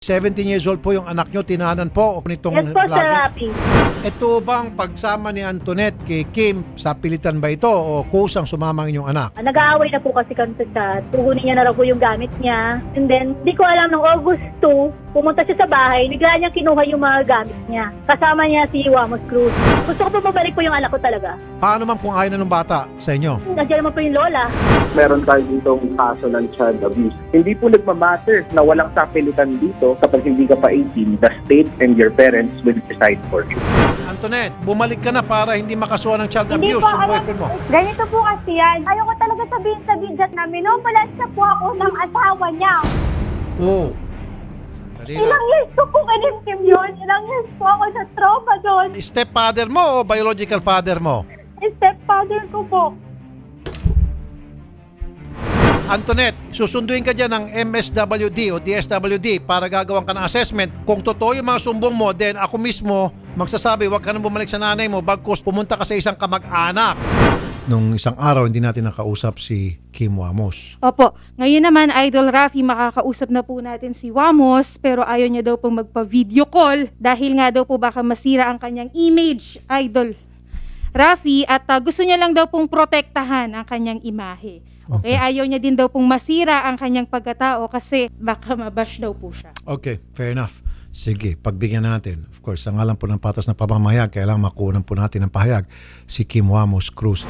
17 years old po yung anak nyo, tinanan po nitong Yes po, Sir. Ito bang pagsama ni Antoinette kay Kim sa pilitan ba ito o kusang sumama ang inyong anak? Ah, Nag-aaway na po kasi kami sa chat. Tuhunin niya na raw po yung gamit niya. And then, di ko alam, nung August 2, pumunta siya sa bahay, bigla niya kinuha yung mga gamit niya. Kasama niya si Wamos Cruz. Gusto ko po mabalik po yung anak ko talaga. Paano man kung ayaw na ng bata sa inyo? Nandiyan naman po yung lola. meron tayo ditong kaso ng child abuse. Hindi po nagmamatter na walang sapilitan dito kapag hindi ka pa 18, the state and your parents will decide for you. Antoinette, bumalik ka na para hindi makasuha ng child Hindi abuse po, yung alam- boyfriend mo. Ganito po kasi yan. Ayoko talaga sabihin sa bidyat na minumulans po ako ng asawa niya. Oo. Sandali lang. Ilang years ko po kinimkim yun. Ilang years po ako sa trauma doon. Stepfather mo o biological father mo? Stepfather ko po. Antoinette, susunduin ka dyan ng MSWD o DSWD para gagawin ka ng assessment. Kung totoo yung mga sumbong mo, then ako mismo magsasabi, huwag ka nang bumalik sa nanay mo bagkus pumunta ka sa isang kamag-anak. Nung isang araw, hindi natin nakausap si Kim Wamos. Opo. Ngayon naman, Idol Rafi, makakausap na po natin si Wamos pero ayaw niya daw pong magpa-video call dahil nga daw po baka masira ang kanyang image, Idol Rafi, at ah, gusto niya lang daw pong protektahan ang kanyang imahe. Okay, ayaw niya din daw pong masira ang kanyang pagkatao kasi baka mabash daw po siya. Okay, fair enough. Sige, pagbigyan natin. Of course, ang alam po ng patas na pamamayag, kailangan makunan po natin ng pahayag si Kim Wamos Cruz.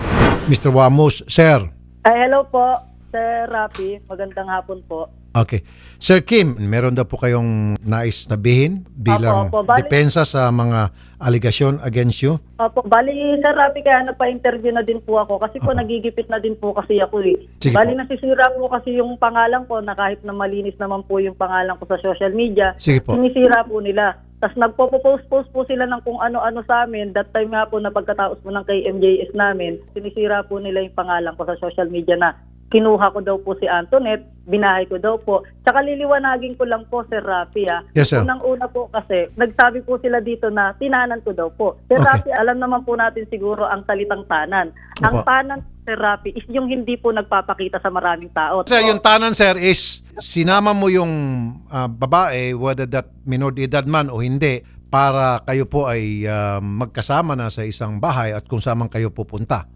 Mr. Wamos, sir. Ay, hello po, Sir Rafi. Magandang hapon po. Okay. Sir Kim, meron daw po kayong nais sabihin bilang Opo, opo. Bali- depensa sa mga allegation against you? Opo, bali, Sir Rafi, kaya nagpa-interview na din po ako kasi po nagigipit na din po kasi ako eh. Sige bali, po. nasisira po kasi yung pangalan ko na kahit na malinis naman po yung pangalan ko sa social media, Sige po. sinisira po nila. Tapos nagpo-post-post po sila ng kung ano-ano sa amin. That time nga po na pagkataos mo ng kay MJS namin, sinisira po nila yung pangalan ko sa social media na kinuha ko daw po si Antoinette, binahay ko daw po. Tsaka liliwanagin ko lang po, Sir Rafi, ah. Yes, sir. Unang-una po kasi, nagsabi po sila dito na tinanan ko daw po. Sir Okay. Rafi, alam naman po natin siguro ang salitang tanan. Ang Opo. tanan, Sir Rafi, is yung hindi po nagpapakita sa maraming tao. Sir, yung tanan, sir, is sinama mo yung ah, babae, whether that minor de edad man o hindi, para kayo po ay ah, magkasama na sa isang bahay at kung saan man kayo pupunta.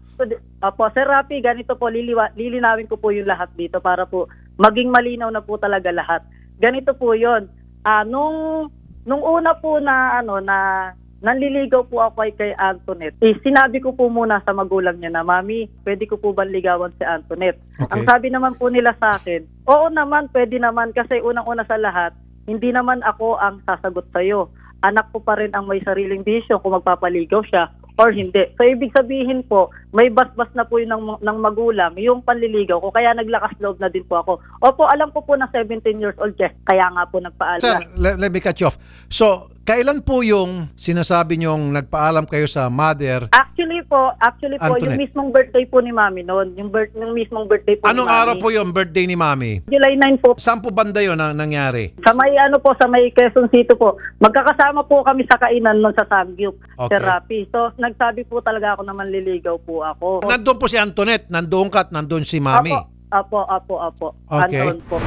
Opo, Sir Rafi, ganito po, liliwa, lilinawin ko po yung lahat dito para po maging malinaw na po talaga lahat. Ganito po yon. Ah, nung, nung una po na, ano, na nanliligaw po ako kay, kay Antoinette, eh, sinabi ko po muna sa magulang niya na, Mami, pwede ko po ba ligawan si Antoinette? Okay. Ang sabi naman po nila sa akin, oo naman, pwede naman kasi unang-una sa lahat, hindi naman ako ang sasagot sa'yo. Anak ko pa rin ang may sariling desisyon kung magpapaligaw siya or hindi. So, ibig sabihin po, may basbas na po yun ng, ng magulang, yung panliligaw ko, kaya naglakas loob na din po ako. Opo, alam ko po na 17 years old siya, kaya nga po nagpaalam. Sir, let, let me cut you off. So, kailan po yung sinasabi niyong nagpaalam kayo sa mother? Actually po, actually po, Antoinette. yung mismong birthday po ni Mami noon, yung, birth, yung mismong birthday po Anong ni Mami. araw po yung birthday ni Mami? July 9 po, Saan po banda yun ang nangyari? Sa may ano po, sa may Quezon City po. Magkakasama po kami sa kainan nun sa Samgyup, Okay. Rafi. So, nagsabi po talaga ako na manliligaw po ako. Nandun po si Antoinette, nandun ka at nandun si Mami. Apo, apo, apo. Okay. Andun po.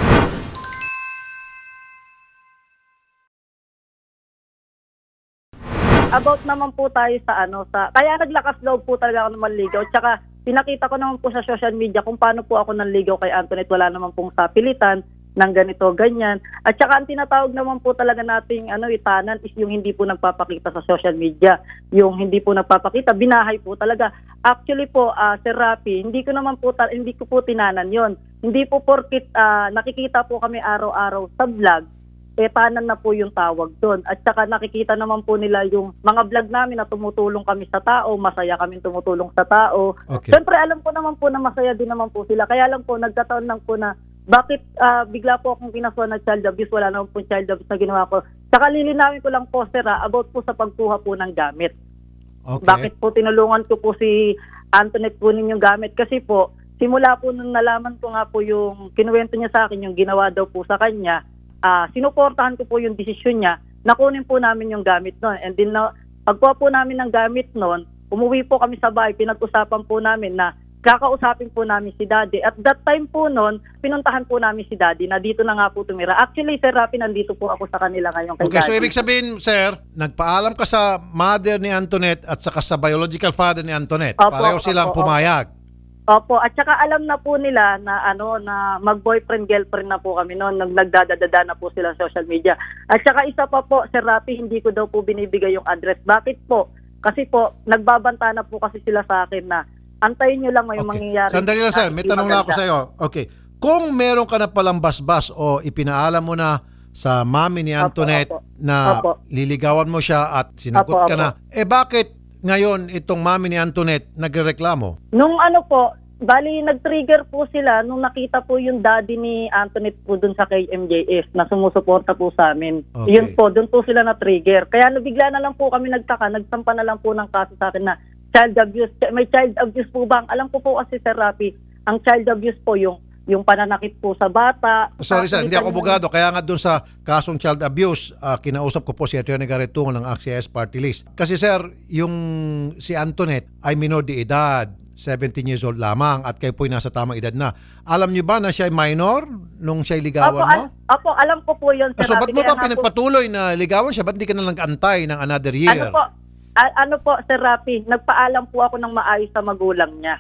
About naman po tayo sa ano, sa kaya naglakas loob po talaga ako ng manligaw. Tsaka pinakita ko naman po sa social media kung paano po ako nanligaw kay Antoinette. Wala naman pong sapilitan ng ganito, ganyan. At saka ang tinatawag naman po talaga nating ano, itanan is yung hindi po nagpapakita sa social media. Yung hindi po nagpapakita, binahay po talaga. Actually po, ah, Sir Rafi, hindi ko naman po, hindi ko po tinanan yon Hindi po porkit ah, nakikita po kami araw-araw sa vlog, eh tanan na po yung tawag doon. At saka nakikita naman po nila yung mga vlog namin na tumutulong kami sa tao, masaya kami tumutulong sa tao. Okay. Siyempre alam ko naman po na masaya din naman po sila. Kaya lang po nagkataon lang po na bakit ah, bigla po akong kinasuhan ng child abuse, wala naman po child abuse na ginawa ko. Saka lilinawin ko lang po sir ah, about po sa pagkuha po ng gamit. Okay. Bakit po tinulungan ko po si Antoinette kunin yung gamit? Kasi po, simula po nung nalaman ko nga po yung kinuwento niya sa akin, yung ginawa daw po sa kanya, ah sinuportahan ko po yung desisyon niya, nakunin po namin yung gamit noon. And then, na, pagkuha po namin ng gamit noon, umuwi po kami sa bahay, pinag-usapan po namin na kakausapin po namin si daddy. At that time po noon, pinuntahan po namin si daddy na dito na nga po tumira. Actually, Sir Rafi, nandito po ako sa kanila ngayon kay Okay, so daddy. ibig sabihin, sir, nagpaalam ka sa mother ni Antoinette at saka sa biological father ni Antoinette. Opo, Pareho silang opo, opo. pumayag. Opo, at saka alam na po nila na ano na mag-boyfriend girlfriend na po kami noon, nag nagdadadada na po sila sa social media. At saka isa pa po, Sir Rafi, hindi ko daw po binibigay yung address. Bakit po? Kasi po, nagbabanta na po kasi sila sa akin na antayin nyo lang may Okay. mangyayari. Sandali lang, sir. na May tanong lang ako maganda. sa iyo. Okay. Kung meron ka na palang basbas o ipinaalam mo na sa mami ni Opo, Antoinette opo. na Opo. liligawan mo siya at sinagot Opo, ka opo. na, eh bakit ngayon itong mami ni Antoinette nagreklamo? Nung ano po, bali nag-trigger po sila nung nakita po yung daddy ni Antoinette po dun sa KMJS na sumusuporta po sa amin. Okay. Yun po, dun po sila na-trigger. Kaya nabigla na lang po kami nagtaka, nagsampa na lang po ng kaso sa akin na child abuse. May child abuse po ba? Ang Alam ko po kasi Sir Rafi, ang child abuse po yung yung pananakit po sa bata. Sorry sir, hindi ako abogado. Kaya nga doon sa kasong child abuse, ah, kinausap ko po si Atty. Garrett Tungo ng AXIS Party List. Kasi sir, yung si Antoinette ay minor de edad. 17 years old lamang at kayo po'y nasa tamang edad na. Alam niyo ba na siya ay minor nung siya Opo, ligawan mo? al- opo, alam ko po yun. Ah, so, Sir ba't mo po- pinagpatuloy na ligawan siya? Ba't di ka na nag-antay ng another year? Ano po, ano po, Sir Rafi, nagpaalam po ako ng maayos sa magulang niya.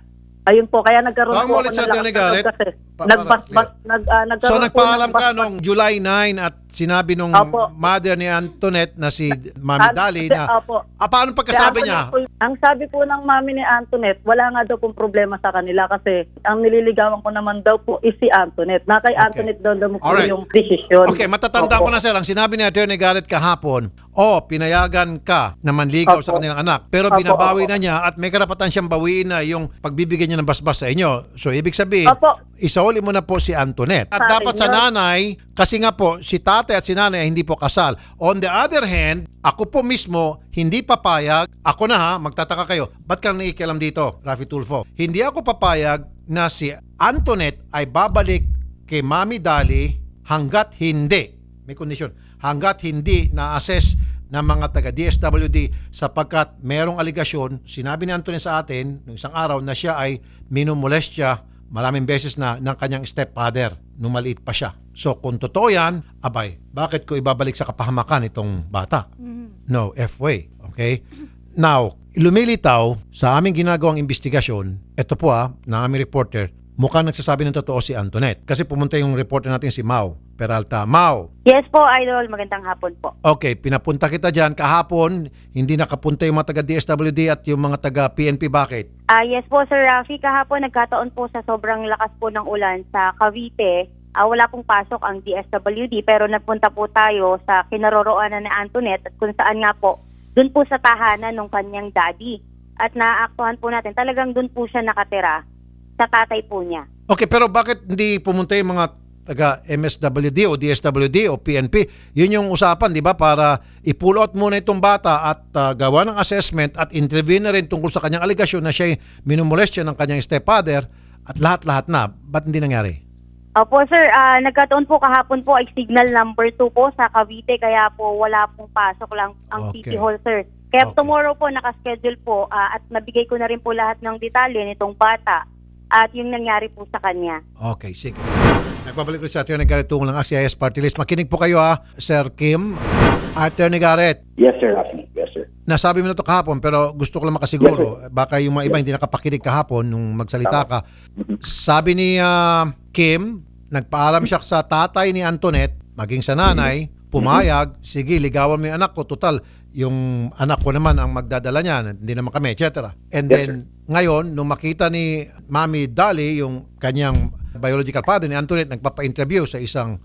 Ayun po, kaya nagkaroon Tawag mo po ulit ako sa Garrett. loob kasi. Pa- para Nagbasbas, nag, ah, So, nagkaroon po nagpaalam ka nung July 9 at sinabi nung Opo. mother ni Antoinette na si Mami Dali na, Opo. ah, paano pagkasabi niya? Ang sabi po ng mami ni Antoinette, wala nga daw pong problema sa kanila kasi ang nililigawan ko naman daw po is si Antoinette. Na kay Okay. Antoinette daw daw po Alright. yung desisyon. Okay, matatanda Opo. ko na sir, ang sinabi ni Attorney Garrett kahapon, oh, pinayagan ka na manligaw Opo. sa kanilang anak. Pero Opo, binabawi opo. na niya at may karapatan siyang bawiin na yung pagbibigyan niya ng basbas sa inyo. So, ibig sabihin, Opo. Isauli mo na po si Antoinette. At dapat sa nanay, kasi nga po, si tatay at si nanay ay hindi po kasal. On the other hand, ako po mismo, hindi papayag, ako na ha, magtataka kayo, ba't ka nakikialam dito, Rafi Tulfo? Hindi ako papayag na si Antoinette ay babalik kay Mami Dali hanggat hindi, may kondisyon, hanggat hindi na-assess ng mga taga DSWD sapagkat merong aligasyon, sinabi ni Antoinette sa atin noong isang araw na siya ay minumolestya maraming beses na ng kanyang stepfather nung maliit pa siya. So kung totoo yan, abay, bakit ko ibabalik sa kapahamakan itong bata? No, F-way. Okay? Now, lumilitaw sa aming ginagawang investigasyon, ito po ah, na aming reporter, mukhang nagsasabi ng totoo si Antoinette. Kasi pumunta yung reporter natin si Mau Peralta. Mau, Yes po, Idol. Magandang hapon po. okay, pinapunta kita dyan. Kahapon, hindi nakapunta yung mga taga DSWD at yung mga taga PNP. Bakit? Ah, yes po, Sir Rafi. Kahapon nagkataon po sa sobrang lakas po ng ulan sa Cavite. Ah, wala pong pasok ang DSWD pero nagpunta po tayo sa kinaroroonan ni Antoinette at kung saan nga po, dun po sa tahanan ng kanyang daddy. At naaktuhan po natin, talagang dun po siya nakatira sa tatay po niya. Okay, pero bakit hindi pumunta yung mga taga MSWD o DSWD o PNP? Yun yung usapan, di ba? Para i-pull out muna itong bata at ah, gawa ng assessment at intervene na rin tungkol sa kanyang aligasyon na siya minumolestya ng kanyang stepfather at lahat-lahat na. Ba't hindi nangyari? Opo, sir. Ah, nagkataon po kahapon po ay signal number 2 po sa Cavite kaya po wala pong pasok lang ang Okay. City Hall, sir. Kaya Okay. tomorrow po nakaschedule po ah, at nabigay ko na rin po lahat ng detalye nitong bata at yung nangyari po sa kanya. Okay, sige. Nagbabalik ko sa Atty. Garrett tungkol ng AXIS Party List. Makinig po kayo ha, Sir Kim. Atty. Garrett, Yes, sir, Rafi. Yes, sir. nasabi mo na to kahapon pero gusto ko lang makasiguro. Baka yung mga iba hindi nakapakinig kahapon nung magsalita ka. Sabi ni ah, Kim, nagpaalam siya sa tatay ni Antoinette, maging sa nanay, pumayag, sige, ligawan mo yung anak ko. Total, yung anak ko naman ang magdadala niya, hindi naman kami, etc. And Yes, then, ngayon, nung makita ni Mami Dali, yung kanyang biological father ni Antoinette, nagpapa-interview sa isang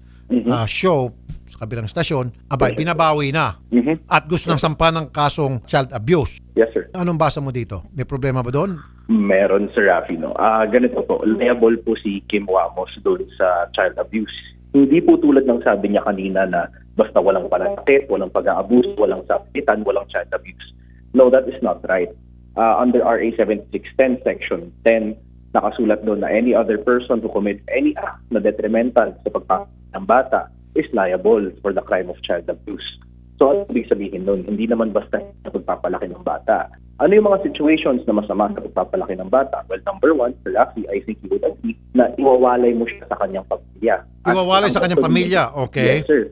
ah, show sa kabilang stasyon, abay, binabawi na. Mhm. At gusto ng sampa ng kasong child abuse. Yes, sir. Anong basa mo dito? May problema ba doon? Meron, Sir Rafi, no? Ah, ganito po, liable po si Kim Wamos doon sa child abuse. Hindi po tulad ng sabi niya kanina na basta walang pananakit, walang pag-aabuso, walang sapitan, walang child abuse. No, that is not right. Ah, under RA 7610 Section 10, nakasulat doon na any other person who commits any act na detrimental sa pagpapalaki ng bata is liable for the crime of child abuse. So, ano ibig sabihin nun? Hindi naman basta pagpapalaki ng bata. Ano yung mga situations na masama sa pagpapalaki ng bata? Well, number one, Sir Rafi, I think you would agree na iwawalay mo siya sa kanyang pamilya. At Iwawalay sa ang kanyang pamilya, okay. Yes, sir.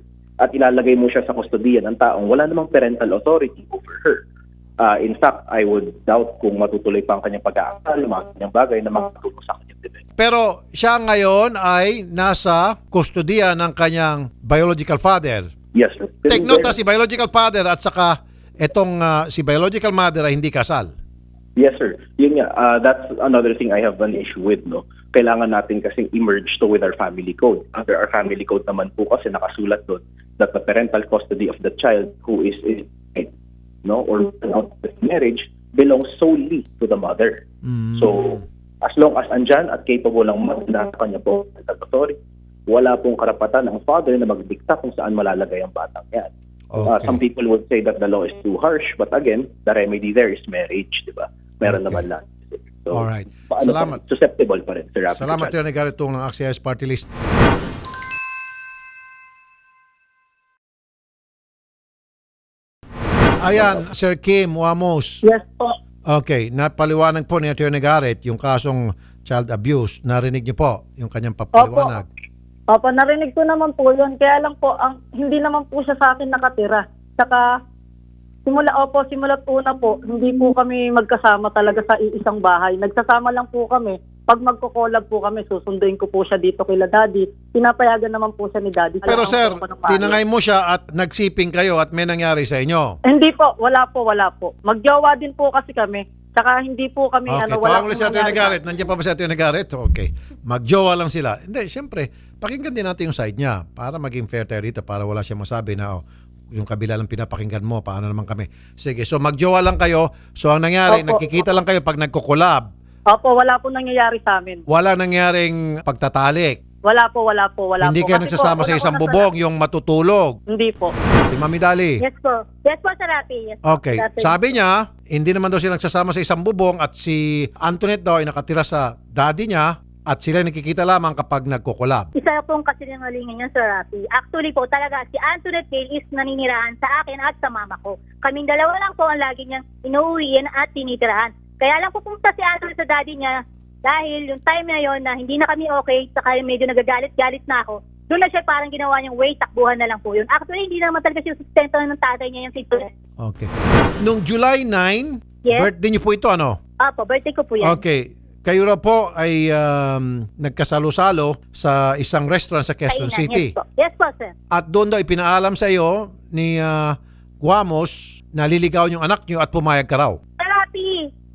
At ilalagay mo siya sa kustodiya ng taong wala namang parental authority over her. Ah, in fact, I would doubt kung matutuloy pa ang kanyang pag-aaral, mga kanyang bagay na makatulong sa kanyang development. Pero siya ngayon ay nasa kustodiya ng kanyang biological father. Yes, sir. Take note si biological father at saka itong ah, si biological mother ay hindi kasal. Yes, sir. Yun nga, uh, that's another thing I have an issue with, no? Kailangan natin kasing emerge to with our family code. Under our family code naman po kasi nakasulat doon that the parental custody of the child who is in no or of marriage belongs solely to the mother. So, as long as andyan at capable ng mother na kanya po authority, wala pong karapatan ng father na magdikta kung saan malalagay ang batang yan. Uh, Okay. some people would say that the law is too harsh, but again, the remedy there is marriage, di ba? Meron Okay. naman lang. So, Alright. Salamat. pa- susceptible pa rin, Sir Rafi. Salamat. Tony Garrett ng AXIS Party List. Ayan, Sir Kim Wamos. Yes po. Okay, napaliwanag po ni Atty. Garrett yung kasong child abuse. Narinig niyo po yung kanyang papaliwanag. Opo, narinig ko naman po yun. Kaya lang po, ang, hindi naman po siya sa akin nakatira. Saka, simula, opo, simula una po, hindi po kami magkasama talaga sa iisang bahay. Nagsasama lang po kami. Pag magko-collab po kami, susunduin ko po siya dito kila daddy. Pinapayagan naman po siya ni daddy. Pero Alam sir, paano. tinangay mo siya at nagsiping kayo at may nangyari sa inyo. Hindi po, wala po, wala po. Magjowa din po kasi kami. Saka hindi po kami, Okay, ano, wala tawag ulit si pong Atty. nangyari. Garrett. Nandiyan pa ba si Atty. Garrett? Okay. Magjowa lang sila. Hindi, siyempre, pakinggan din natin yung side niya para maging fair tayo dito para wala siyang masabi na oh, yung kabila lang pinapakinggan mo, paano naman kami. Sige, so magjowa lang kayo. So ang nangyari, Opo. nagkikita lang kayo pag nagkukulab. Opo, wala po nangyayari sa amin. Wala nangyaring pagtatalik. Wala po, wala po, wala Hindi po. kayo Kasi nagsasama po, sa isang bubong, yung matutulog. Hindi po. Si Mami Dali. Yes po. Yes po, Sir Rafi. Yes po, Okay. Sir Rafi. Sabi niya, hindi naman daw sila nagsasama sa isang bubong at si Antoinette daw ay nakatira sa daddy niya at sila nakikita lamang kapag nagkukulab. Isa pong kasinungalingan niya, Sir Rafi. Actually po, talaga, si Antoinette Gale is naninirahan sa akin at sa mama ko. Kaming dalawa lang po ang lagi niyang inuuwiin at tinitirahan. Kaya lang po pumunta si Antoinette sa daddy niya dahil yung time na yon na hindi na kami okay, saka medyo nagagalit-galit na ako, doon na siya parang ginawa niyang way, takbuhan na lang po yun. Actually, hindi naman talaga siya sustento ng tatay niya yung situation. Okay. Nung July 9, Yes. birthday niyo po ito ano? Apo, birthday ko po yan. Okay. Kayo raw po ay um, nagkasalo-salo sa isang restaurant sa Quezon Kainan. City. Yes po. Yes po, sir. At doon daw ipinaalam sa iyo ni ah, Guamos na liligaw yung anak niyo at pumayag ka raw.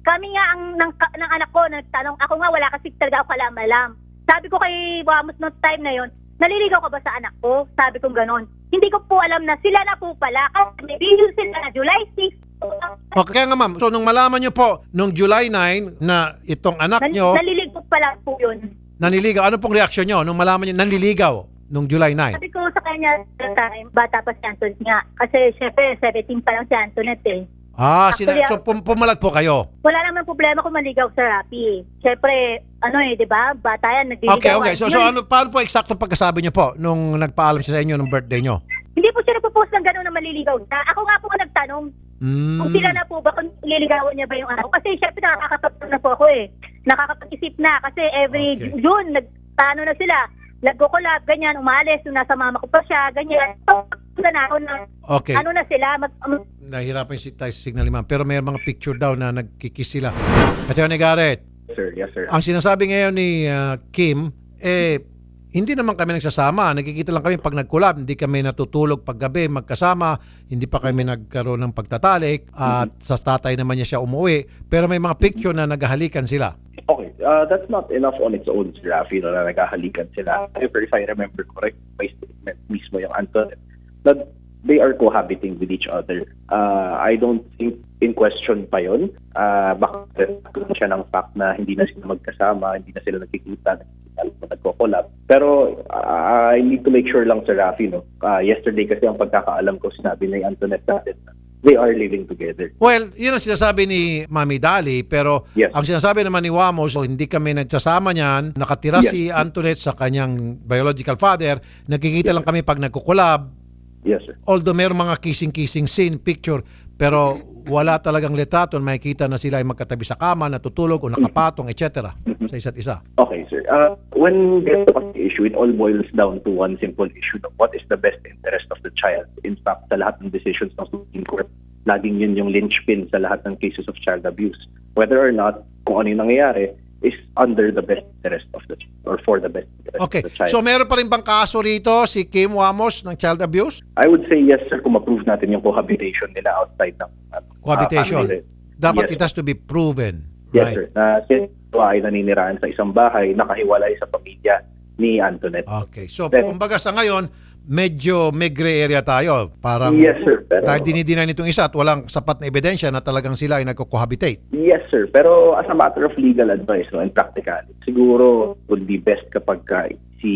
Kami nga ang ng, ng anak ko nagtanong, ako nga wala kasi talaga ako alam-alam. Sabi ko kay Wamos noong time na yon, naliligaw ka ba sa anak ko? Sabi ko ganon. Hindi ko po alam na sila na po pala. Kasi may video sila na July 6. Okay kaya nga ma'am, so nung malaman niyo po nung July 9 na itong anak Nal- niyo naliligaw pala po yun. nanliligaw, ano pong reaksyon niyo nung malaman niyo nanliligaw nung July 9? Sabi ko sa kanya, that time, bata pa si Antoinette nga. Kasi syempre, 17 pa lang si Antoinette eh. Ah, sina- Actually, so pum- pumalag po kayo. Wala naman problema kung maligaw sa Rapi. Syempre, ano eh, di ba? Bata yan, nagliligawan. Okay, okay. So, so Yun, ano, paano po eksakto pagkasabi niyo po nung nagpaalam siya sa inyo ng birthday niyo? Hindi po siya nagpo-post ng gano'n na maliligaw na. Ako nga po ang nagtanong Mm. kung sila na po ba, kung liligawan niya ba yung ko. Kasi syempre nakakapag na po ako eh. Nakakapag-isip na. Kasi every Okay. June, nag, ano na sila, nagkukulab, ganyan, umalis, yung nasa mama ko pa siya, ganyan. Wala na ako na, Okay. ano na sila, mag, um, Nahihirapan si tayo sa signal ni ma'am. Pero may mga picture daw na nagkikis sila. Attorney Garrett, Sir, yes, sir. ang sinasabi ngayon ni ah, Kim, eh, hindi naman kami nagsasama. Nagkikita lang kami pag nagkulab. Hindi kami natutulog paggabi magkasama. Hindi pa kami nagkaroon ng pagtatalik. At sa tatay naman niya siya umuwi. Pero may mga picture na naghahalikan sila. Okay, uh, that's not enough on its own, Sir Rafi, no, na nagkahalikan sila. However, if I remember correct, may statement mismo yung Antoinette, that they are cohabiting with each other. Uh, I don't think in question pa yun. Uh, baka siya ng fact na hindi na sila magkasama, hindi na sila nagkikita, nagko-collab. Pero uh, I need to make sure lang, Sir Rafi, no? Uh, yesterday kasi ang pagkakaalam ko, sinabi ni Antoinette natin, they are living together. Well, yun ang sinasabi ni Mami Dali. Pero Yes. ang sinasabi naman ni Wamos, so hindi kami nagsasama niyan. Nakatira Yes. si Antoinette sa kanyang biological father. Nagkikita lang kami pag nagkukulab. Yes, sir. Although meron mga kissing-kissing scene, picture, pero wala talagang litrato makikita na sila ay magkatabi sa kama, natutulog o nakapatong, etc. sa isa't isa. Okay, sir. Uh, when ganito kasi issue, it all boils down to one simple issue. No? What is the best interest of the child? In fact, sa lahat ng decisions ng Supreme Court, laging yun yung linchpin sa lahat ng cases of child abuse. Whether or not, kung ano yung nangyayari, is under the best interest of the or for the best interest Okay. of the child. So meron pa rin bang kaso rito si Kim Wamos ng child abuse? I would say yes, sir, kung ma-prove natin yung cohabitation nila outside ng uh, Cohabitation. family. Dapat Yes, it has to be proven. Yes, right? sir. Na ito ay naninirahan sa isang bahay, nakahiwalay sa pamilya ni Antoinette. Okay. So, Then- kumbaga sa ngayon, medyo may gray area tayo. Parang yes, sir. Pero, dahil dinidinay nitong isa at walang sapat na ebidensya na talagang sila ay nagko-cohabitate. Yes, sir. Pero as a matter of legal advice no, and practicality, siguro would be best kapag ka si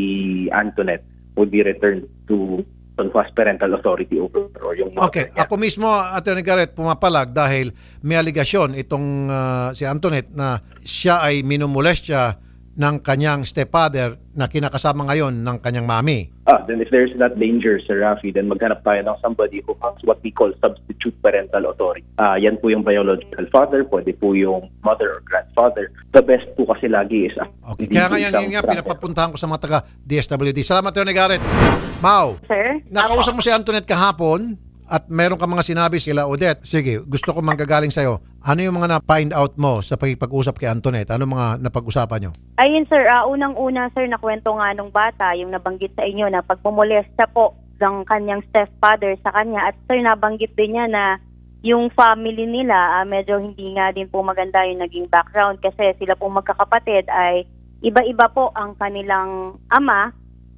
Antoinette would be returned to has parental authority over or yung mother Okay, niya. ako mismo, Attorney Garrett, pumapalag dahil may aligasyon itong ah, si Antoinette na siya ay minumulestya ng kanyang stepfather na kinakasama ngayon ng kanyang mami. Ah, then if there's that danger, Sir Rafi, then maghanap tayo ng somebody who has what we call substitute parental authority. Ah, yan po yung biological father, pwede po yung mother or grandfather. The best po kasi lagi is Okay. Kaya nga yan, yun nga, pinapapuntahan ko sa mga taga DSWD. Salamat, Attorney Garrett. Mau, Sir? nakausap mo si Antoinette kahapon at meron ka mga sinabi sila, Odette. Sige, gusto ko manggagaling sa'yo. Ano yung mga na-find out mo sa pagkipag-usap kay Antoinette? Ano mga napag-usapan nyo? Ayun sir, ah, unang-una sir, nakwento nga nung bata, yung nabanggit sa inyo na pagmumulesta po ng kanyang stepfather sa kanya. At sir, nabanggit din niya na yung family nila, ah, medyo hindi nga din po maganda yung naging background kasi sila po magkakapatid ay iba-iba po ang kanilang ama.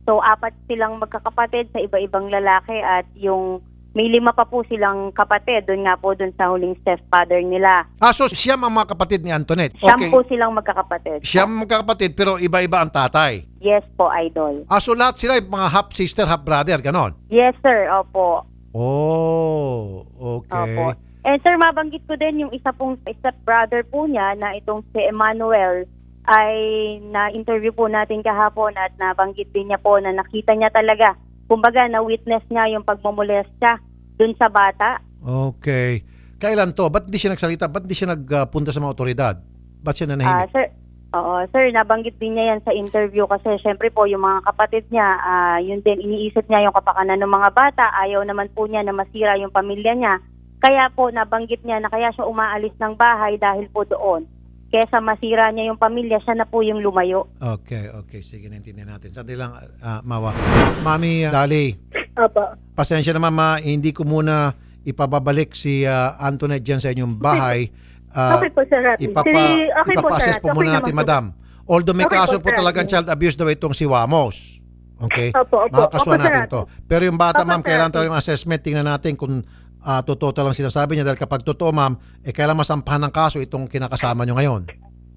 So, apat silang magkakapatid sa iba-ibang lalaki at yung may lima pa po silang kapatid, doon nga po doon sa huling stepfather nila. Ah, so siyam ang mga kapatid ni Antoinette. Siyam Okay. po silang magkakapatid. Siyam ang magkakapatid pero iba-iba ang tatay. Yes po, idol. Ah, so lahat sila yung mga half sister, half brother, ganon. Yes, sir. Opo. Oh, okay. Opo. And sir, mabanggit ko din yung isa pong step brother po niya na itong si Emmanuel ay na-interview po natin kahapon at nabanggit din niya po na nakita niya talaga. Kumbaga, na-witness niya yung pagmumulesta dun sa bata. Okay. Kailan to? Ba't di siya nagsalita? Ba't di siya nagpunta sa mga otoridad? Ba't siya Ah, nanahimik? sir, oo, sir, nabanggit din niya yan sa interview kasi syempre po yung mga kapatid niya, ah, yun din iniisip niya yung kapakanan ng mga bata, ayaw naman po niya na masira yung pamilya niya. Kaya po nabanggit niya na kaya siya umaalis ng bahay dahil po doon. Kesa masira niya yung pamilya, siya na po yung lumayo. Okay, okay. Sige, naintindihan natin. Sandali lang, ah, Mawa. Mami, ah, Dali, Opo. pasensya naman, ma. Hindi ko muna ipababalik si ah, Antoinette dyan sa inyong bahay. Ah, okay po, Sir Rafi. ipapa, Si- okay po, Sir ipapa-assess Rafi. po muna Okay natin, naman po. madam. Although may Okay kaso po, po Sir talagang Rafi. child abuse daw itong si Wamos. Okay? Opo, opo. Makakasuhan Opo, Sir natin Rafi. to. Pero yung bata, Opo, ma'am, Sir kailangan Rafi. talagang assessment. Tingnan natin kung ah, totoo talagang sinasabi niya. Dahil kapag totoo, ma'am, eh kailangan masampahan ng kaso itong kinakasama niyo ngayon.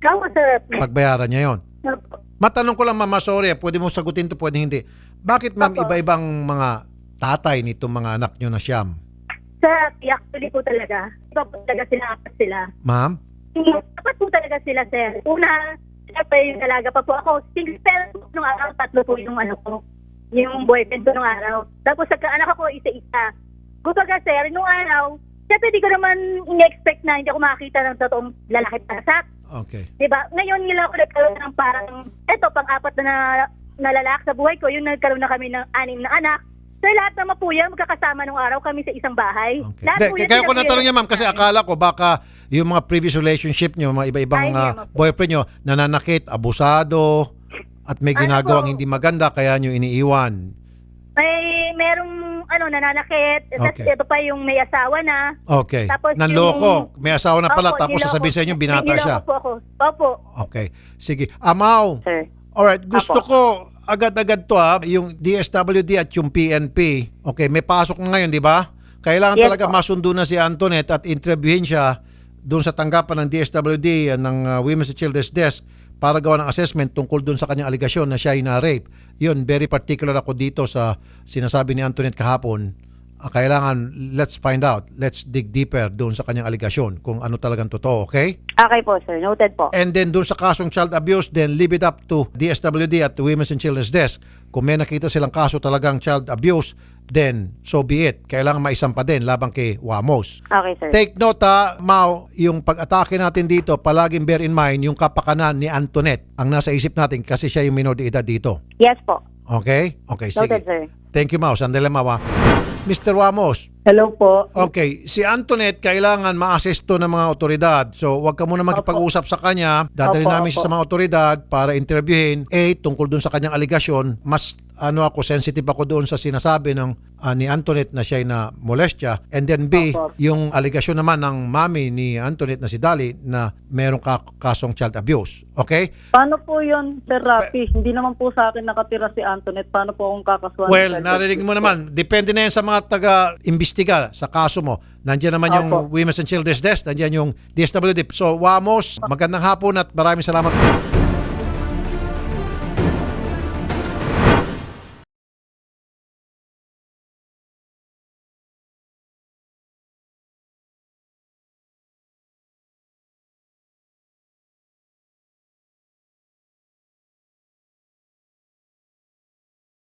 Opo, Sir. Pagbayaran niya yon. Matanong ko lang, ma'am, sorry, pwede mo sagutin to, pwede hindi. Bakit, ma'am, Opo. iba-ibang mga tatay nitong mga anak niyo na siyam? Sir actually po talaga. Iba po talaga sila, apat sila. Ma'am? Dapat po talaga sila, sir. Una, syempre yung dalaga pa po ako. Single parent po nung araw, tatlo po yung ano ko. Yung boyfriend ko nung araw. Tapos nagkaanak ako isa-isa. Kumbaga, sir, nung araw, syempre di ko naman in-expect na hindi ako makakita ng totoong lalaki para sa akin. Okay. Diba? Ngayon nila ako nagkaroon ng parang, eto, pang-apat na, na, na lalaki sa buhay ko, yung nagkaroon na kami ng anim na anak. Sir, lahat naman po yan, magkakasama nung araw kami sa isang bahay. Okay. Lahat De, kaya ko natanong niya, ma'am, kasi akala ko baka yung mga previous relationship niyo, mga iba-ibang Ay, hindi po. boyfriend niyo, nananakit, abusado, at may Ano ginagawang po? hindi maganda, kaya niyo iniiwan. May merong ano nananakit. Tapos Okay. ito pa yung may asawa na. Okay. Tapos Nanloko. yung- May asawa na pala, Opo, tapos sasabihin sa inyo, binata niloko siya. po ako. Opo. Okay. Sige. Amaw. Sir. Alright, gusto Apo. ko agad-agad to ha, yung DSWD at yung PNP. Okay, may pasok na ngayon, di ba? Kailangan Yes talaga po. masundo na si Antoinette at interviewin siya doon sa tanggapan ng DSWD uh, ng uh, Women's and Children's Desk para gawa ng assessment tungkol doon sa kanyang aligasyon na siya ay na-rape. Yun, very particular ako dito sa sinasabi ni Antoinette kahapon ah, kailangan let's find out, let's dig deeper doon sa kanyang aligasyon kung ano talagang totoo, okay? Okay po, sir. Noted po. And then doon sa kasong child abuse, then leave it up to DSWD at the Women's and Children's Desk. Kung may nakita silang kaso talagang child abuse, then so be it. Kailangan maisampa din labang kay Wamos. Okay, sir. Take note ha, Mau, yung pag-atake natin dito, palaging bear in mind yung kapakanan ni Antoinette ang nasa isip natin kasi siya yung minor de edad dito. Yes po. Okay? Okay, sige. Noted, sir. Thank you, Mau. Sandali, Mau. ha. Mr. Wamos, Hello po. Okay, si Antoinette kailangan ma-assisto ng mga otoridad. So, wag ka muna makipag-usap sa kanya. Dadalhin Opo, namin siya opo. sa mga otoridad para interviewin. A, tungkol dun sa kanyang aligasyon, mas ano ako, sensitive ako doon sa sinasabi ng ah, ni Antoinette na siya ay na molestya. And then B, Opo. yung aligasyon naman ng mami ni Antoinette na si Dali na merong ka- kasong child abuse. Okay? Paano po yun, Sir Rafi? Hindi naman po sa akin nakatira si Antoinette. Paano po akong kakasuhan? Well, narinig mo naman. Depende na yan sa mga taga-imbestiga sa kaso mo. Nandiyan naman yung Opo. Women's and Children's Desk, nandiyan yung DSWD. So, Wamos, magandang hapon at maraming salamat.